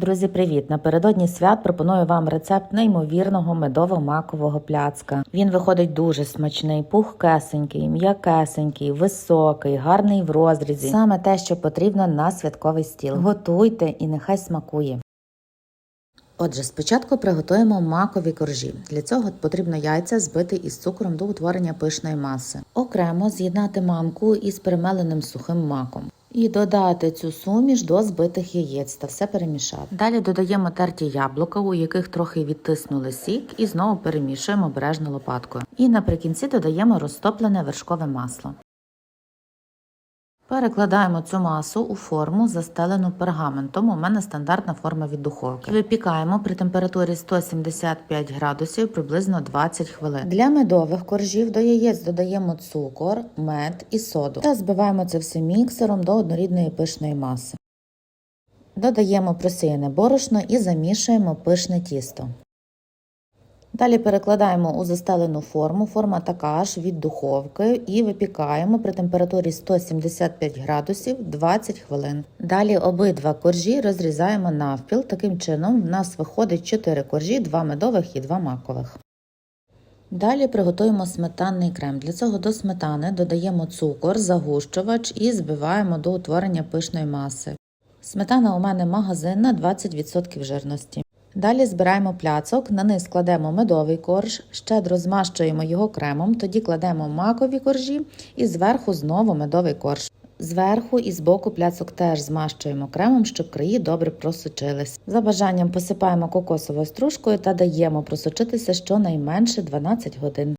Друзі, привіт! Напередодні свят пропоную вам рецепт неймовірного медово-макового пляцка. Він виходить дуже смачний, пухкесенький, м'якесенький, високий, гарний в розрізі. Саме те, що потрібно на святковий стіл. Готуйте і нехай смакує. Отже, спочатку приготуємо макові коржі. Для цього потрібно яйця збити із цукром до утворення пишної маси. Окремо з'єднати манку із перемеленим сухим маком. І додати цю суміш до збитих яєць та все перемішати. Далі додаємо терті яблука, у яких трохи відтиснули сік, і знову перемішуємо обережно лопаткою. І наприкінці додаємо розтоплене вершкове масло. Перекладаємо цю масу у форму, застелену пергаментом. У мене стандартна форма від духовки. Випікаємо при температурі 175 градусів приблизно 20 хвилин. Для медових коржів до яєць додаємо цукор, мед і соду та збиваємо це все міксером до однорідної пишної маси. Додаємо просіяне борошно і замішуємо пишне тісто. Далі перекладаємо у застелену форму, форма така ж від духовки і випікаємо при температурі 175 градусів 20 хвилин. Далі обидва коржі розрізаємо навпіл. Таким чином в нас виходить 4 коржі, 2 медових і 2 макових. Далі приготуємо сметанний крем. Для цього до сметани додаємо цукор, загущувач і збиваємо до утворення пишної маси. Сметана у мене магазинна 20% жирності. Далі збираємо пляцок, на низ кладемо медовий корж, щедро змащуємо його кремом, тоді кладемо макові коржі і зверху знову медовий корж. Зверху і збоку пляцок теж змащуємо кремом, щоб краї добре просочились. За бажанням посипаємо кокосовою стружкою та даємо просочитися щонайменше 12 годин.